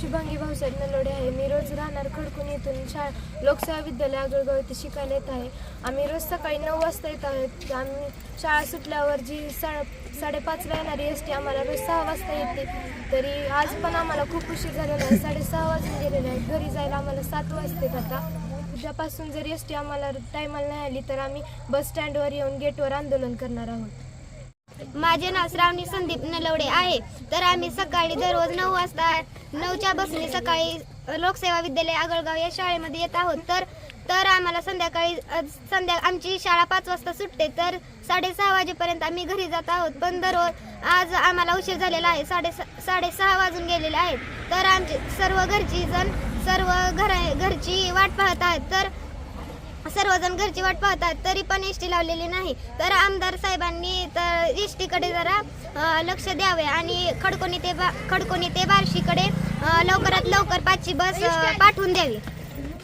शुभांगी भाऊसाहेब नलोडे आहे. मी रोज राहणार खडकून येथून शाळा लोकसेवा विद्यालय आगळगाव येथे शिकायला येत आहे. आम्ही रोज सकाळी नऊ वाजता येत आहोत आम्ही शाळा सुटल्यावर जी सा साडेपाचला येणारी एस टी आम्हाला रोज सहा वाजता येते. तरी आज पण आम्हाला खूप उशीर झालेला आहे. साडेसहा वाजून गेलेले आहेत. घरी जायला आम्हाला सात वाजते आता. उद्यापासून जर एस टी आम्हाला टायमाला नाही आली तर आम्ही बस स्टँडवर येऊन गेटवर आंदोलन करणार आहोत. माझे नाव श्रावणी संदीप नलवडे आहे. तर आम्ही सकाळी दररोज नऊ वाजता नऊच्या बसने सकाळी लोकसेवा विद्यालय आगळगाव या शाळेमध्ये येत आहोत. तर तर आम्हाला संध्याकाळी संध्या आमची शाळा पाच वाजता सुटते. तर साडेसहा वाजेपर्यंत आम्ही घरी जात आहोत. पण दररोज आज आम्हाला उशीर झालेला आहे. साडे साडेसहा वाजून गेलेले आहेत. तर आमचे सर्व घरची जण सर्व घर घरची वाट पाहत आहेत. तर सर्वजण घरची वाट पाहतात तरी पण एस टी लावलेली नाही. तर आमदार साहेबांनी तर एस टीकडे जरा लक्ष द्यावे आणि खडकोणी ते बा खडकोणी ते बार्शीकडे लवकरात लवकर पाचची बस पाठवून द्यावी.